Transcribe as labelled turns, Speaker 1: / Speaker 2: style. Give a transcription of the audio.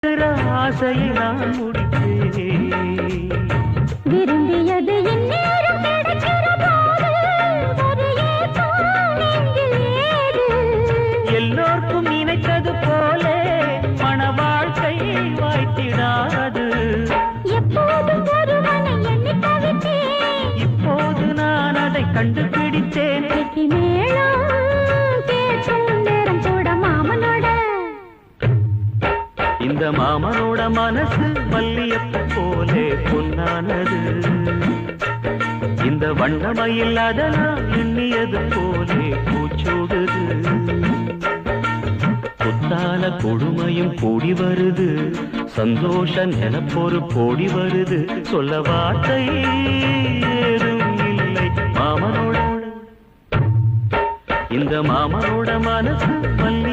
Speaker 1: ஆசையை நான் முடித்தேன்.
Speaker 2: விரும்பியது
Speaker 1: எல்லோருக்கும் நினைத்தது போல மன வாழ்க்கை வாய்த்திடாது. இப்போது நான் அதை கண்டுபிடித்தேன்.
Speaker 2: வெற்றி
Speaker 1: இந்த மாமனோட மனசு மல்லியப்பு போலே பொன்னானது. இந்த வண்ணமயில் அதனால் எண்ணியது போலே பூச்சோடுது. புத்தால கொடுமையும் கூடி வருது. சந்தோஷ நினப்பொரு கோடி வருது. சொல்ல வார்த்தை ஏதும் இல்லை. மாமனோட இந்த மாமனோட மனசு மல்லி